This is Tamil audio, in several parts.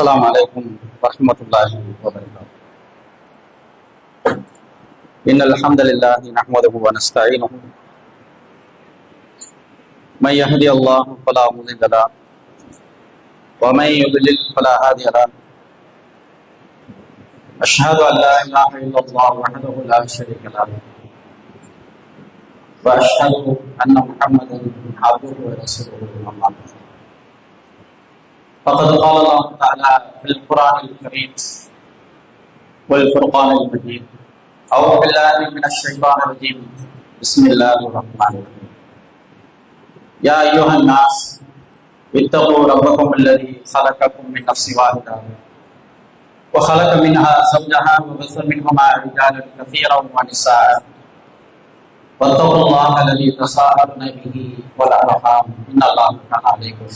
السلام عليكم ورحمة الله وبركاته. إن الحمد لله نحمده ونستعينه. من يهدي الله فلا مضل له ومن يضلل فلا هادي له. أشهد أن لا إله إلا الله وحده لا شريك له وأشهد أن محمدا عبده ورسوله. أما بعد فقد قال الله تعالى في القرآن الكريم والفرقان المجيد. أعوذ بالله من الشيطان الرجيم. بسم الله الرحمن الرحيم. يا أيها الناس اتقوا ربكم الذي خلقكم من نفس واحدة وخلق منها زوجها وبث منهما رجالا كثيرا ونساء. واتقوا الله الذي تساءلون به والأرحام. إن الله كان عليكم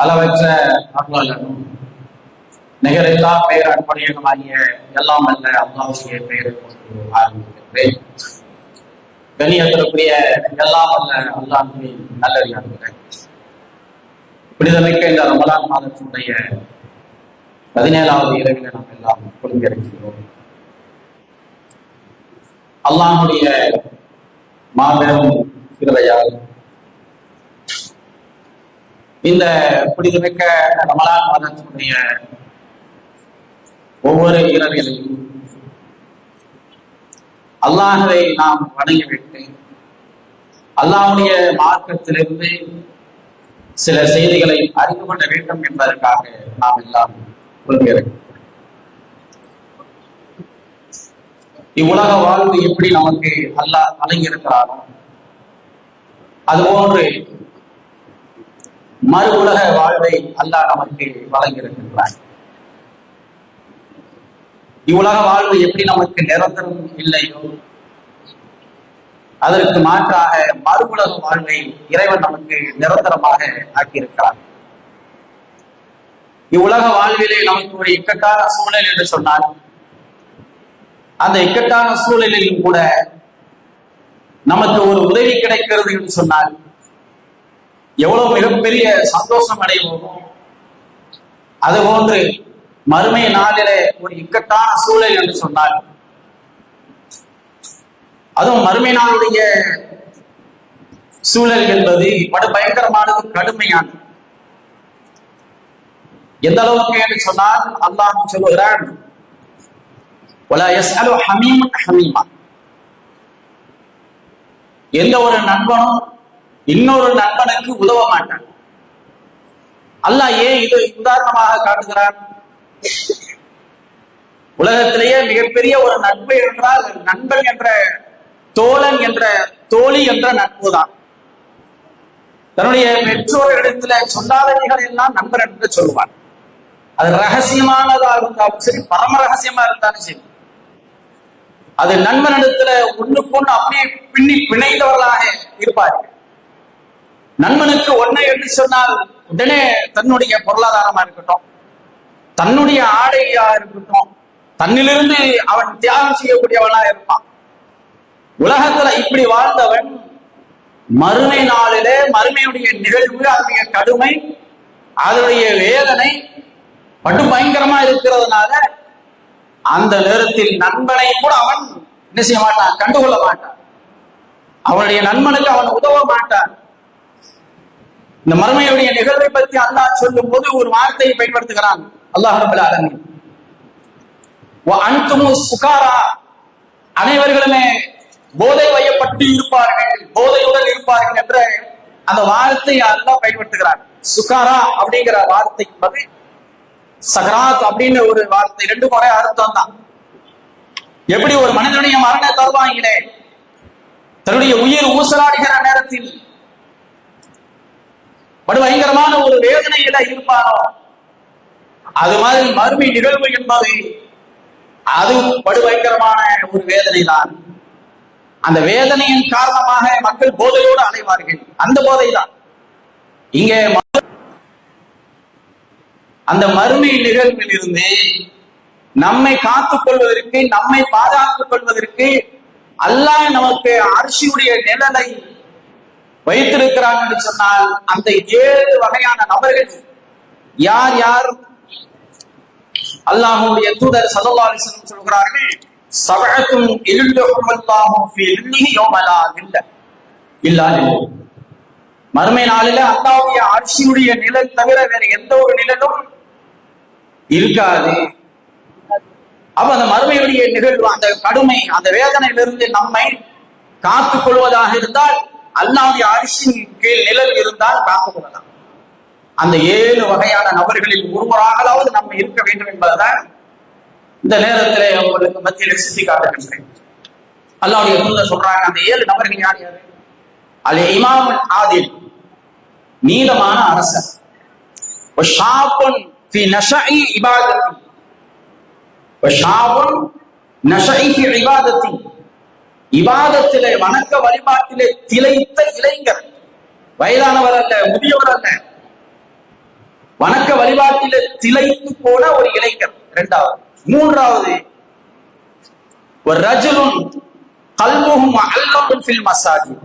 அளவற்ற அருளாளனும் நிகரெல்லா பெயர் அன்படையனுமாகிய எல்லாம் அல்ல அல்லாவுடைய பெயரை கொண்டு ஆரம்பிக்கின்றேன் வெளியேற்றக்கூடிய எல்லாம் அல்ல அல்லாஹுவை நல்லறியாடுகிறேன் புனிதமிக்க இந்த ரமலான் மாதத்தினுடைய பதினேழாவது இரவில் நாம் எல்லாம் குழுங்கியிருக்கிறோம் அல்லாஹுடைய மாபெரும் கிருவையால் இந்த புனிதமிக்க ரமலான் மாதத்தினுடைய ஒவ்வொரு இரவிலையும் அல்லாஹரை நாம் வணங்கி விட்டு அல்லாஹுடைய மார்க்கத்திலிருந்து சில செய்திகளை அறிந்து கொள்ள வேண்டும் என்பதற்காக நாம் எல்லாம் கொள்கிறேன் இவ்வுலக வாழ்வு எப்படி நமக்கு அல்லாஹ் வழங்கியிருக்கிறாரோ அதுபோன்று மறு உலக வாழ்வை அல்லாஹ் நமக்கு வழங்கியிருக்கின்றார் இவ்வுலக வாழ்வு எப்படி நமக்கு நிரந்தரம் இல்லையோ அதற்கு மாற்றாக மறு உலக வாழ்வை இறைவன் நமக்கு நிரந்தரமாக ஆக்கியிருக்கிறார் இவ்வுலக வாழ்விலே நமக்கு ஒரு இக்கட்டான சூழல் என்று சொன்னால் அந்த இக்கட்டான சூழலிலும் கூட நமக்கு ஒரு உதவி கிடைக்கிறது என்று சொன்னால் எவ்வளவு மிகப்பெரிய சந்தோஷம் அடைவோமோ அதுபோன்று மறுமை நாளிலே ஒரு இக்கட்டான சூழல் என்று சொன்னார் அதுவும் மறுமை நாளுடைய சூழல் என்பது படு பயங்கரமானது கடுமையானது. எந்த அளவுக்கு என்று சொன்னால் அல்லாஹ் சொல்லுகிறான் ஹமீமா. எந்த ஒரு நண்பனும் இன்னொரு நண்பனுக்கு உதவ மாட்டான். அல்லாஹ் ஏன் இது உதாரணமாக காட்டுகிறான்? உலகத்திலேயே மிகப்பெரிய ஒரு நட்பு என்றால் நண்பன் என்ற தோழன் என்ற தோழி என்ற நட்பு தான் தன்னுடைய பெற்றோரிடத்துல சொல்லாதவைகள் எல்லாம் நண்பர் என்று சொல்லுவான். அது ரகசியமானதா இருந்தாலும் சரி பரம ரகசியமா இருந்தாலும் சரி. அது நண்பனிடத்துல ஒண்ணுக்கு ஒண்ணு அப்படியே பின்னி பிணைந்தவர்களாக இருப்பார்கள். நண்பனுக்கு ஒன்றை என்று சொன்னால் உடனே தன்னுடைய பொருளாதாரமா இருக்கட்டும். தன்னுடைய ஆடையா இருக்கட்டும். தன்னிலிருந்து அவன் தியாகம் செய்யக்கூடியவனா இருப்பான். உலகத்துல இப்படி வாழ்ந்தவன் மறுமை நாளிலே மறுமையுடைய நிகழ்வு அதனுடைய கடுமை அதனுடைய வேதனை பட்டு பயங்கரமா இருக்கிறதுனால அந்த நேரத்தில் நண்பனை கூட அவன் என்ன செய்ய மாட்டான்? கண்டுகொள்ள மாட்டான். அவனுடைய நண்பனுக்கு அவன் உதவ மாட்டான். இந்த மறுமையுடைய நிகழ்வை பற்றி அல்லாஹ் சொல்லும் போது ஒரு வார்த்தையை பயன்படுத்துகிறான். அல்லாஹ் ரபுல் ஆலமீன். அன்துமு சுகாரா. அனைவர்களுமே போதை வயப்பட்டு இருப்பார்கள் போதையுடன் இருப்பார்கள் என்ற அந்த வார்த்தையை அல்லாஹ் பயன்படுத்துகிறார் சுகாரா அப்படிங்கிற வார்த்தை என்பது சகராத் அப்படின்னு ஒரு வார்த்தை ரெண்டு முறை அர்த்தம் தான். எப்படி ஒரு மனிதனுடைய மரண தருவாயிலே தன்னுடைய உயிர் ஊசலாடுகிற நேரத்தில் படுபயங்கரமான ஒரு வேதனையில இருப்பானோ? அது மாதிரி மறுமை நிகழ்வு என்பது அது படுபயங்கரமான ஒரு வேதனை தான் அந்த வேதனையின் காரணமாக மக்கள் போதையோடு அலைவார்கள். அந்த போதை தான் இங்கே அந்த மறுமை நிகழ்வில் இருந்து நம்மை காத்துக் கொள்வதற்கு நம்மை பாதுகாத்துக் கொள்வதற்கு அல்லாஹ் நமக்கு அரிசியுடைய நிழலை வைத்திருக்கிறாங்க சொன்னால் அந்த ஏழு வகையான நபர்கள் யார் யார்? அல்லாஹுடைய தூதர் சல்லல்லாஹு அலைஹி சொல்கிறார்கள் சபஅத்தும் மறுமை நாளில அல்லாவுடைய ஆட்சியுடைய நிழல் தவிர வேற எந்த ஒரு நிழலும் இருக்காது. அப்ப அந்த மறுமையுடைய நிகழ்வு அந்த கடுமை அந்த வேதனையிலிருந்து நம்மை காத்துக் கொள்வதாக இருந்தால் அல்லாவுடைய அரிசியின் கீழ் நிழல் இருந்தால் காத்துக் கொள்ளலாம் அந்த ஏழு வகையான நபர்களில் ஒருவராகலாவது நம்ம இருக்க வேண்டும் என்பதுதான் இந்த நேரத்திலே உங்களுக்கு மத்தியில் சுத்தி காட்டுகின்றேன். அல்லாவுடைய தூதர் சொல்றாங்க அந்த ஏழு நபர்கள் யார் யாரு? அல் இமாம் ஆதில் நீளமான அரசன் ஷாபுன் இவாதத்திலே வணக்க வழிபாட்டிலே திளைத்த இளைஞர். வயதானவர் அல்ல முதியவர் அல்ல. வணக்க வழிபாட்டிலே திளைத்து போன ஒரு இளைஞர். இரண்டாவது. மூன்றாவது. ஒரு ரஜுலும் கல்முகும் அல்லமும்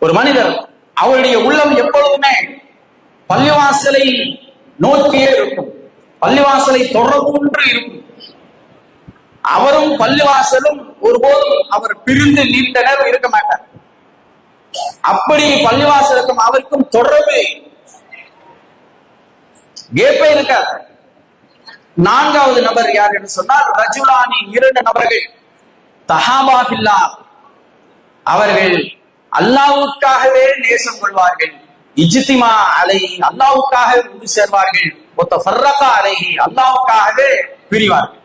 ஒரு மனிதர் அவருடைய உள்ளம் எப்பொழுதுமே பள்ளிவாசலை நோக்கியே இருக்கும். பள்ளிவாசலை தொடர்புன்று இருக்கும். அவரும் பள்ளிவாசலும் ஒருபோதும் அவர் பிரிந்து நீண்ட நேரம் இருக்க மாட்டார். அப்படி பள்ளிவாசலுக்கும் அவருக்கும் தொடர்பு கேப்பே இருக்காது நான்காவது நபர் யார் என்று சொன்னால் ரஜுலானி இரண்டு நபர்கள் தஹாபாபில்லா அவர்கள் அல்லாவுக்காகவே நேசம் கொள்வார்கள். இஜித்திமா அலை அல்லாவுக்காக ஒன்று சேர்வார்கள். ஒத்த ஃபர்ரகா அலைஹி அல்லாவுக்காகவே பிரிவார்கள்.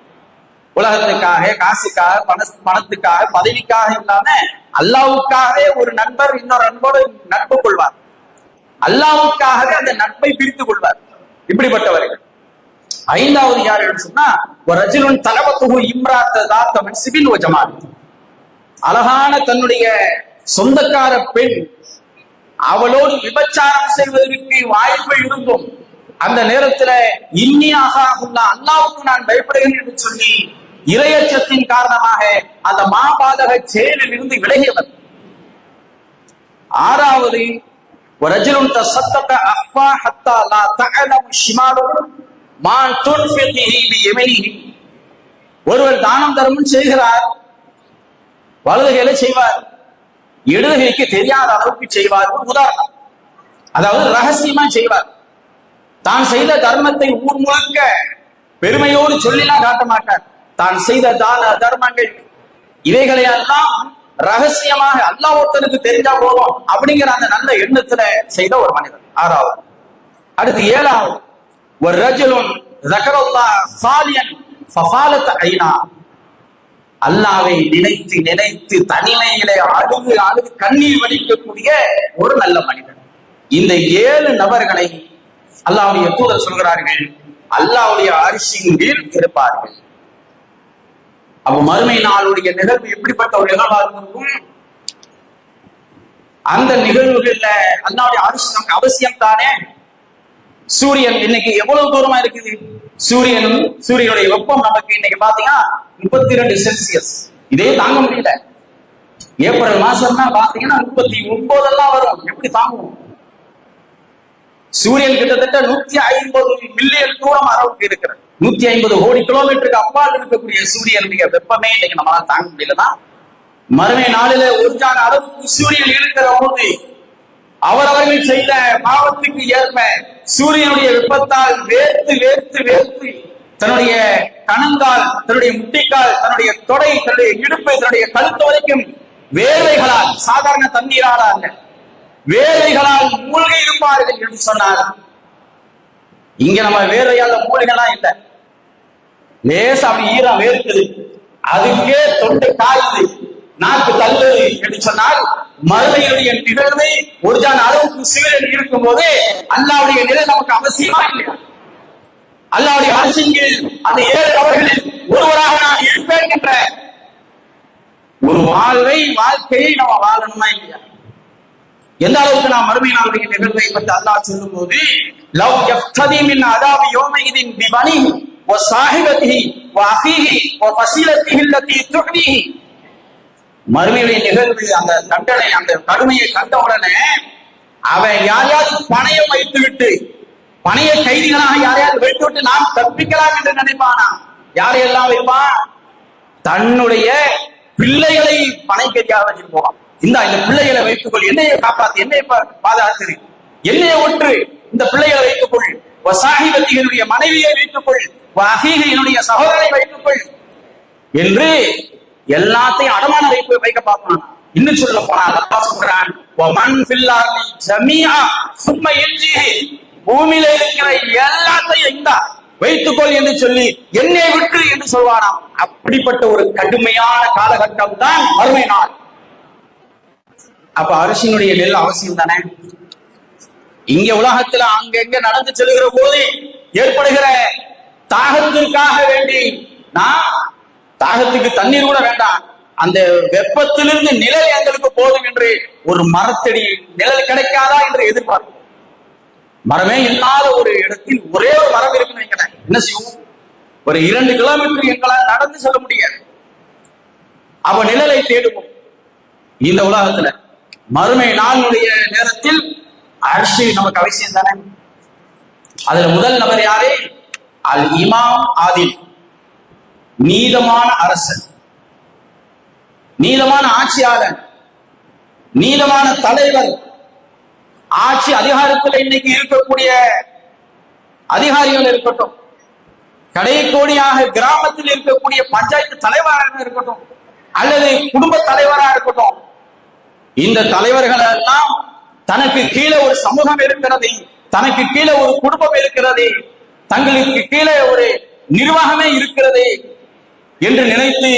உலகத்துக்காக காசுக்காக பண பணத்துக்காக பதவிக்காக இல்லாம அல்லாவுக்காகவே ஒரு நண்பர் இன்னொரு நண்போடு நட்பு கொள்வார். அல்லாவுக்காகவே அந்த நட்பை பிரித்துக் கொள்வார். இப்படிப்பட்டவர்கள். ஐந்தாவது யார் என்று சொன்னா ஒரு ரஜிலுன் தலபத்துகு இம்ராத்த தாத்தமன் சிவில் ஜமாத். அழகான தன்னுடைய சொந்தக்கார பெண் அவளோடு விபச்சாரம் செய்வதற்கு வாய்ப்பு இருந்தும் அந்த நேரத்துல இன்னியாக அல்லாவுக்கு நான் பயப்படுகிறேன் என்று சொல்லி இரையச்சத்தின் காரணமாக அந்த மாபாதக செயலில் இருந்து விலகியவர் ஆறாவது ورجل تصدق أخفى حتى لا تعلم شماله ما تنفقه بيمينه ஒருவர் தானம் தர்மம் செய்கிறார் வலதுகையில செய்வார் இடதுகைக்கு தெரியாத அளவுக்கு செய்வார் ஒரு உதாரணம் அதாவது ரகசியமா செய்வார் தான் செய்த தர்மத்தை ஊர் முழுக்க பெருமையோடு சொல்லிலாம் காட்ட மாட்டார் தான் செய்த தான தர்மங்கள். இவைகளை எல்லாம் ரகசியமாக அல்லா ஒருத்தனுக்கு தெரிஞ்சா போதும் அப்படிங்கிற அந்த நல்ல எண்ணத்துல செய்த ஒரு மனிதன் ஆறாவது. அடுத்து ஏழாவது. ஒரு ரஜுலுன் ஐனா அல்லாவை நினைத்து நினைத்து தனிமையிலே அழுகு அழுகு கண்ணீர் வடிக்கக்கூடிய ஒரு நல்ல மனிதன். இந்த ஏழு நபர்களை அல்லாவுடைய தூதர் சொல்கிறார்கள். அல்லாவுடைய அரிசியின் கீழ் இருப்பார்கள். அப்ப மறுமை நாளுடைய நிகழ்வு எப்படிப்பட்ட ஒரு நிகழ்வா இருந்திருக்கும் அந்த நிகழ்வுகள்ல அல்லாவுடைய அரிசி நமக்கு அவசியம் தானே? சூரியன் இன்னைக்கு எவ்வளவு தூரமா இருக்குது? சூரியன் சூரியனுடைய வெப்பம் நமக்கு இன்னைக்கு பாத்தீங்கன்னா முப்பத்தி ரெண்டு செல்சியஸ். இதே தாங்க முடியல. ஏப்ரல் மாசம்னா பாத்தீங்கன்னா முப்பத்தி ஒன்பதெல்லாம் வரும். எப்படி தாங்குவோம்? சூரியன் கிட்டத்தட்ட நூத்தி ஐம்பது மில்லியன் தூரம் அளவுக்கு இருக்கிறது. நூத்தி ஐம்பது கோடி கிலோமீட்டருக்கு அப்பால் இருக்கக்கூடிய சூரியனுடைய வெப்பமே இன்னைக்கு நம்மளால தாங்க முடியலன்னா மறுமை நாளில ஒரு அளவுக்கு சூரியன் இருக்கிற போது அவரவர்கள் செய்த பாவத்துக்கு ஏற்ப சூரியனுடைய வெப்பத்தால் வேர்த்து வேர்த்து வேர்த்து தன்னுடைய கணங்கால் தன்னுடைய முட்டிக்கால் தன்னுடைய தொடை தன்னுடைய இடுப்பு தன்னுடைய கழுத்து வரைக்கும் வேலைகளால் சாதாரண தண்ணீரால் அல்ல வேலைகளால் மூழ்கி இருப்பார்கள் என்று சொன்னார் இங்க நம்ம வேர்வையால மூழ்கலாம் இல்லை. லேசா அப்படி ஈரம் வேர்க்குது. அதுக்கே தொண்டை காயுது. நாக்கு தள்ளுது என்று சொன்னால் மறுமையுடைய நிகழ்வு ஒரு ஜான் அளவுக்கு சீரன் இருக்கும் போது அல்லாவுடைய நிலை நமக்கு அவசியமா இல்லையா? அல்லாவுடைய அரசியல் அந்த ஏழு அவர்களில் ஒருவராக நான் இருப்பேன் என்ற ஒரு வாழ்வை வாழ்க்கையை நம்ம வாழணுமா இல்லையா? எந்த அளவுக்கு நாம் மறுமை நாளுடைய நிகழ்வை பற்றி அல்லாஹ் சொல்லும் போது லவ் யஃப்ததி மின் அதாபி யோமைதின் பிபனி வ சாஹிபதிஹி வ அஹீஹி வ ஃபஸீலத்திஹி அல்லதி துஹ்னிஹி மறுமையுடைய நிகழ்வு அந்த தண்டனை அந்த கடுமையை கண்ட உடனே அவன் யாரையாவது பணையம் வைத்து விட்டு பணைய கைதிகளாக யாரையாவது வைத்து விட்டு நாம் தப்பிக்கலாம் என்று நினைப்பானா? யாரையெல்லாம் வைப்பான் தன்னுடைய பிள்ளைகளை பனை கைதியாக வச்சிருப்போம் இந்த இந்த பிள்ளைகளை வைத்துக்கொள் என்னையை காப்பாத்து என்னைய பாதுகாத்து என்னைய ஒன்று இந்த பிள்ளைகளை வைத்துக்கொள். வசாகிபத்திகளுடைய மனைவியை வைத்துக்கொள். அகீகையினுடைய சகோதரனை வைத்துக்கொள். என்று எல்லாத்தையும் அடமான வைப்பு வைக்க பார்ப்பான் இன்னும் சொல்ல போனால் அல்லாஹ் சொல்றான் சும்ம பூமியில இருக்கிற எல்லாத்தையும் இந்தா வைத்துக்கொள் என்று சொல்லி என்னை விட்டு என்று சொல்வாராம் அப்படிப்பட்ட ஒரு கடுமையான காலகட்டம் தான் வறுமை நாள். அப்ப அரிசியினுடைய நெல் அவசியம் தானே? இங்க உலகத்துல அங்கங்க நடந்து செல்கிற போது ஏற்படுகிற தாகத்திற்காக வேண்டி நான் தாகத்துக்கு தண்ணீர் கூட வேண்டாம். அந்த வெப்பத்திலிருந்து நிழல் எங்களுக்கு போதும் என்று ஒரு மரத்தடி நிழல் கிடைக்காதா என்று எதிர்பார்க்கும் மரமே இல்லாத ஒரு இடத்தில் ஒரே ஒரு மரம் இருக்குன்னு என்ன செய்வோம்? ஒரு இரண்டு கிலோமீட்டர் எங்களால் நடந்து செல்ல முடியாது. அவ நிழலை தேடுவோம். இந்த உலகத்துல மறுமை நாளுடைய நேரத்தில் அரசு நமக்கு அவசியம் தானே? அதுல முதல் நபர் யாரு? அல் இமாம் ஆதில் நீதமான அரசன். நீதமான ஆட்சியாளர் நீதமான தலைவர். ஆட்சி அதிகாரத்தில் இன்னைக்கு இருக்கக்கூடிய அதிகாரிகள் இருக்கட்டும். கடைக்கோடியாக கிராமத்தில் இருக்கக்கூடிய பஞ்சாயத்து தலைவராக இருக்கட்டும். அல்லது குடும்ப தலைவராக இருக்கட்டும். இந்த தலைவர்கள் எல்லாம் தனக்கு கீழே ஒரு சமூகம் இருக்கிறது தனக்கு கீழே ஒரு குடும்பம் இருக்கிறது தங்களுக்கு கீழே ஒரு நிர்வாகமே இருக்கிறது என்று நினைத்து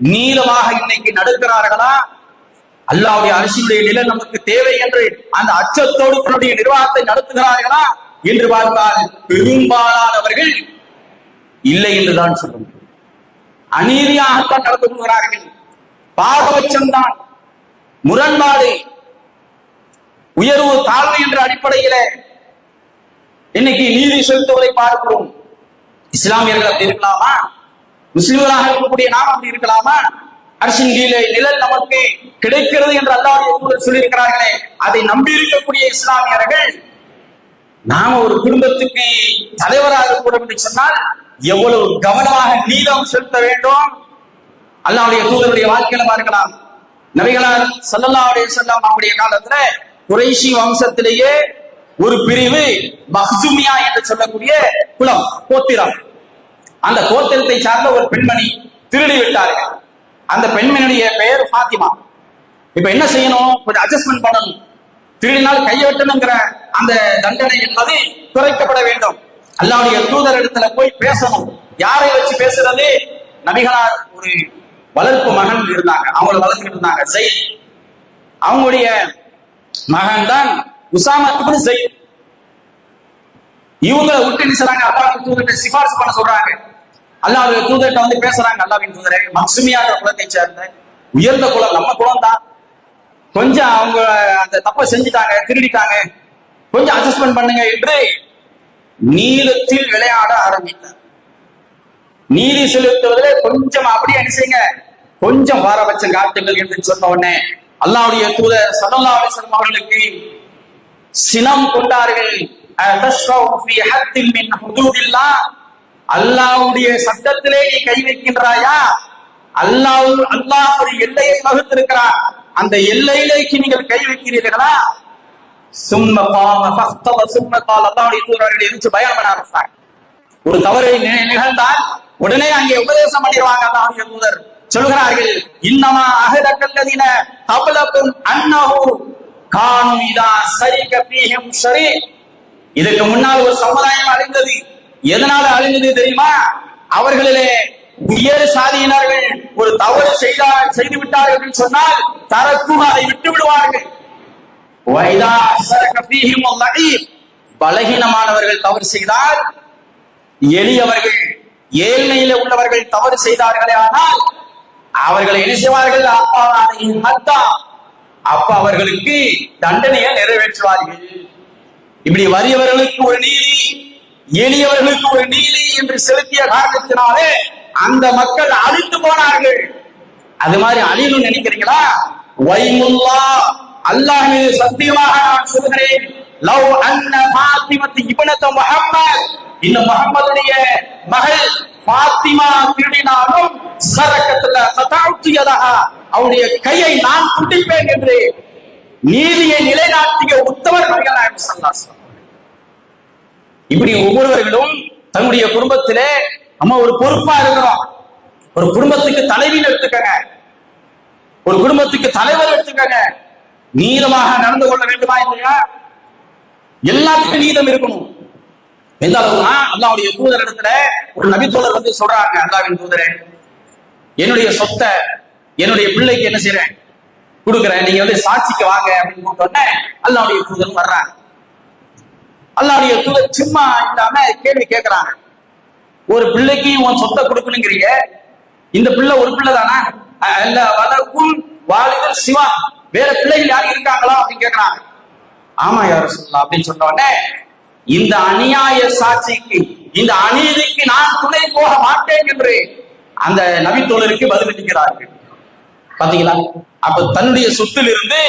நீளமாக இன்னைக்கு நடக்கிறார்களா? அல்லாவுடைய அரசினுடைய நிலை நமக்கு தேவை என்று அந்த அச்சத்தோடு தன்னுடைய நிர்வாகத்தை நடத்துகிறார்களா? என்று பார்த்தால் பெரும்பாலானவர்கள் இல்லை என்றுதான் சொல்லும் அநீதியாகத்தான் நடந்து கொள்கிறார்கள். பாரபட்சம்தான் முரண்பாடு. உயர்வு தாழ்வு என்ற அடிப்படையில இன்னைக்கு நீதி செலுத்துவதை பார்க்கிறோம். இஸ்லாமியர்கள் அப்படி இருக்கலாமா? முஸ்லிம்களாக இருக்கக்கூடிய நாம் அப்படி இருக்கலாமா? அரசின் கீழே நிழல் நமக்கு கிடைக்கிறது என்று அல்லாவுடைய சொல்லியிருக்கிறார்களே அதை நம்பி இருக்கக்கூடிய இஸ்லாமியர்கள் நாம ஒரு குடும்பத்துக்கு தலைவராக கூட என்று சொன்னால் எவ்வளவு கவனமாக நீதம் செலுத்த வேண்டும்? அல்லாவுடைய தூதருடைய வாழ்க்கையில பார்க்கலாம். நபிகளார் சல்லல்லாவுடைய செல்லம் அவருடைய காலத்துல குறைஷி வம்சத்திலேயே ஒரு பிரிவு மஹ்சுமியா என்று சொல்லக்கூடிய குலம் கோத்திரம். அந்த கோத்திரத்தை சார்ந்த ஒரு பெண்மணி திருடி விட்டார்கள். அந்த பெண்மணியுடைய பெயர் ஃபாத்திமா. இப்ப என்ன செய்யணும்? கொஞ்சம் அட்ஜஸ்ட்மெண்ட் பண்ணணும். திருடினால் கையை வெட்டணுங்கிற அந்த தண்டனை என்பது குறைக்கப்பட வேண்டும். அல்லாவுடைய தூதர் இடத்துல போய் பேசணும். யாரை வச்சு பேசுறது? நபிகளார் ஒரு வளர்ப்பு மகன் இருந்தாங்க. அவங்கள வளர்த்துக்கிட்டு இருந்தாங்க. ஜெய். அவங்களுடைய மகன் தான் உசாமா இப்னு ஜெயித் இவங்களை விட்டு என்ன அல்லாஹ் தூதர்கிட்ட சிபாரிசு பண்ண சொல்றாங்க. அல்லாஹ் தூதர்கிட்ட வந்து பேசுறாங்க அல்லாவின் தூதரே மக்சுமியான்ற குலத்தை சேர்ந்த உயர்ந்த குலம் நம்ம குலம் தான் கொஞ்சம் அவங்க அந்த தப்பை செஞ்சுட்டாங்க திருடிட்டாங்க. கொஞ்சம் அட்ஜஸ்ட்மெண்ட் பண்ணுங்க என்று நீளத்தில் விளையாட ஆரம்பித்தார். நீதி செலுத்துவதில் கொஞ்சம் அப்படியே என்ன செய்யுங்க கொஞ்சம் பாரபட்சம் காட்டுங்கள் என்று சொன்ன உடனே அல்லாவுடைய தூதர் சல்லல்லாஹு அலைஹி அவர்களுக்கு சினம் கொண்டார்கள். அல்லாவுடைய மின் சட்டத்திலே நீ கை வைக்கின்றாயா? அல்லாஹ் அல்லாஹ் ஒரு எல்லையை வகுத்திருக்கிறார் அந்த எல்லையிலேக்கு நீங்கள் கை வைக்கிறீர்களா? சும்ம காம ஃபஸ்தவ சும்ம கால் அல்லாஹ்வுடைய தூதர்கள் எரிச்சு பயம் பண்ண ஆரம்பித்தார். ஒரு தவறை நி- நிகழ்ந்தால் உடனே அங்கே உபதேசம் பண்ணிடுவாங்க அல்லாவுடைய தூதர். சொல்கிறார்கள் இன்னமா அகதக்கல்லதின தபலக்கும் அன்னஹு காணும் இதா சரிக ஃபீஹிம் சரி இதுக்கு முன்னால் ஒரு சமுதாயம் அழிந்தது. எதனால அழிந்தது தெரியுமா? அவர்களிலே உயர் சாதியினர்கள் ஒரு தவறு செய்தார் செய்து விட்டார்கள் என்று சொன்னால் தரக்கு அதை விட்டு விடுவார்கள் வைதா அஸ்ஸரக ஃபீஹிம் அல்லஈப். பலகீனமானவர்கள் தவறு செய்தால் எளியவர்கள் ஏழ்மையில உள்ளவர்கள் தவறு செய்தார்களே ஆனால் அவர்களை என்ன செய்வார்கள்? அப்பா அப்ப அவர்களுக்கு தண்டனையை நிறைவேற்றுவார்கள். இப்படி வறியவர்களுக்கு ஒரு நீதி எளியவர்களுக்கு ஒரு நீதி என்று செலுத்திய காரணத்தினாலே அந்த மக்கள் அழித்து போனார்கள். அது மாதிரி அழியணும்னு நினைக்கிறீங்களா? வைமுல்லா அல்லாஹ் மீது சத்தியமாக நான் சொல்கிறேன் லவ் அன்ன பாத்திமத்து இபனத்த முஹம்மத். இந்த முகமதுடைய மகள் பாத்திமா திருடினாலும் சரக்கத்துல கதாவுத்தியதா அவருடைய கையை நான் துடிப்பேன் என்று நீதியை நிலைநாட்டிய உத்தவர் நபிகள் நாயகம் இப்படி ஒவ்வொருவர்களும் தன்னுடைய குடும்பத்திலே நம்ம ஒரு பொறுப்பா இருக்கிறோம். ஒரு குடும்பத்துக்கு தலைவின்னு எடுத்துக்கங்க. ஒரு குடும்பத்துக்கு தலைவர் எடுத்துக்கங்க. நீளமாக நடந்து கொள்ள வேண்டுமா இல்லையா? எல்லாத்துக்கும் நீதம் இருக்கணும். எந்த அளவுனா அல்லாவுடைய தூதர் இடத்துல ஒரு நபித்தோழர் வந்து சொல்றாங்க அல்லாவின் தூதரே என்னுடைய சொத்தை என்னுடைய பிள்ளைக்கு என்ன செய்யறேன் கொடுக்குறேன். நீங்க வந்து சாட்சிக்கு வாங்க அப்படின்னு கூப்பிட்டோன்னே அல்லாவுடைய தூதர் வர்றாங்க. அல்லாவுடைய தூதர் சும்மா இல்லாம கேள்வி கேட்கிறாங்க ஒரு பிள்ளைக்கு உன் சொத்தை கொடுக்கணுங்கிறீங்க. இந்த பிள்ளை ஒரு பிள்ளை தானா? இல்ல வளர்க்கும் வாலிபர் சிவா. வேற பிள்ளைகள் யாரும் இருக்காங்களா அப்படின்னு கேக்குறாங்க. ஆமா யாரும் சொல்லலாம் அப்படின்னு சொன்ன உடனே இந்த அநியாய சாட்சிக்கு இந்த அநீதிக்கு நான் துணை போக மாட்டேன் என்று அந்த நபித்தோழருக்கு பதிலளிக்கிறார்கள் பாத்தீங்களா? அப்ப தன்னுடைய சொத்தில் இருந்து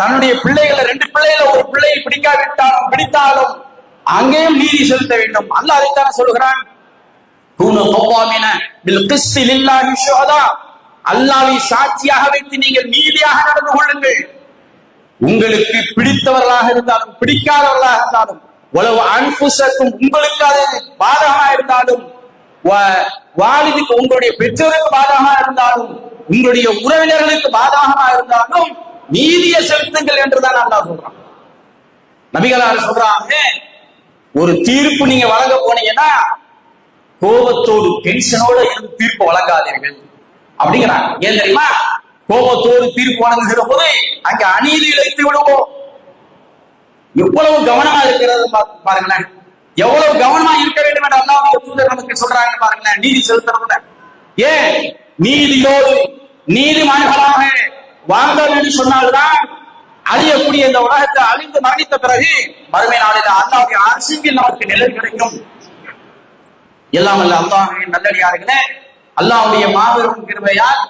தன்னுடைய பிள்ளைகளை ரெண்டு பிள்ளைகளை ஒரு பிள்ளையை பிடிக்காவிட்டாலும் பிடித்தாலும் அங்கேயும் நீதி செலுத்த வேண்டும். அல்ல அதைத்தானே சொல்லுகிறான். அல்லாவை சாட்சியாக வைத்து நீங்கள் நீதியாக நடந்து கொள்ளுங்கள். உங்களுக்கு பிடித்தவர்களாக இருந்தாலும் பிடிக்காதவர்களாக இருந்தாலும் உளவு அன்புசக்கும் உங்களுக்கு அது பாதகமா இருந்தாலும் வாலிதுக்கு உங்களுடைய பெற்றோருக்கு பாதகமா இருந்தாலும் உங்களுடைய உறவினர்களுக்கு பாதகமா இருந்தாலும் நீதியை செலுத்துங்கள் என்றுதான் நான் சொல்றான். நபிகளார் சொல்றாங்க ஒரு தீர்ப்பு நீங்க வழங்க போனீங்கன்னா கோபத்தோடு டென்ஷனோட இருந்து தீர்ப்பு வழங்காதீர்கள். அப்படிங்கிறாங்க. ஏன் தெரியுமா? கோபத்தோடு தீர்ப்பு வழங்குகிற போது அங்க அநீதி இழைத்து விடுவோம் எவ்வளவு கவனமா இருக்கிறது பாருங்களேன். எவ்வளவு கவனமா இருக்க வேண்டும் என்று அல்லாஹ் தூதர் நமக்கு சொல்றாங்க பாருங்களேன். நீதி செலுத்துறதுல ஏன்? நீதியோடு நீதிமான்களாக வாழ்ந்தோம் என்று சொன்னால்தான் அழியக்கூடிய இந்த உலகத்தை அழிந்து மரணித்த பிறகு மறுமை நாளில் அல்லாவுடைய அரசுக்கு நமக்கு நிலை கிடைக்கும். எல்லாம் அல்ல அல்லாஹின் நல்லடியார்களே அல்லாவுடைய மாபெரும் கிருமையால்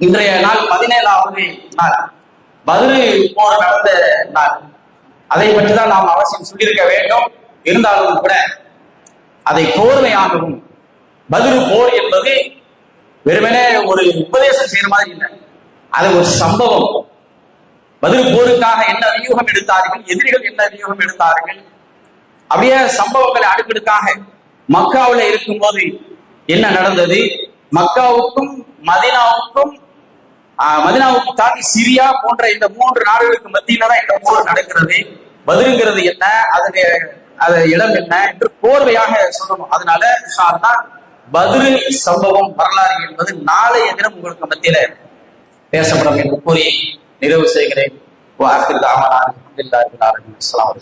இன்றைய நாள் பதினேழாவது நாள். பதில் போர் நடந்த நாள். அதை பற்றி தான் நாம் அவசியம் சொல்லியிருக்க வேண்டும். இருந்தாலும் கூட அதை கோர்வையாகவும் பதிலு போர் என்பது வெறுமனே ஒரு உபதேசம் செய்யற மாதிரி இல்லை. அது ஒரு சம்பவம். பதில் போருக்காக என்ன வியூகம் எடுத்தார்கள் எதிரிகள் என்ன வியூகம் எடுத்தார்கள் அப்படியே சம்பவங்களை அடுக்கடுக்காக மக்காவில் இருக்கும்போது என்ன நடந்தது? மக்காவுக்கும் மதினாவுக்கும் மதினாவுக்கு தாண்டி சிரியா போன்ற இந்த மூன்று நாடுகளுக்கு மத்தியில தான் இந்த போர் நடக்கிறது. பதிலுங்கிறது என்ன? அதனுடைய அது இடம் என்ன என்று கோர்வையாக சொல்லணும். அதனால தான் அல்லாஹ் சம்பவம் வரலாறு என்பது நாளைய தினம் உங்களுக்கு மத்தியில பேசப்படும் என்று கூறி நிறைவு செய்கிறேன். வார்த்தை தாமனார் அஸ்லாம்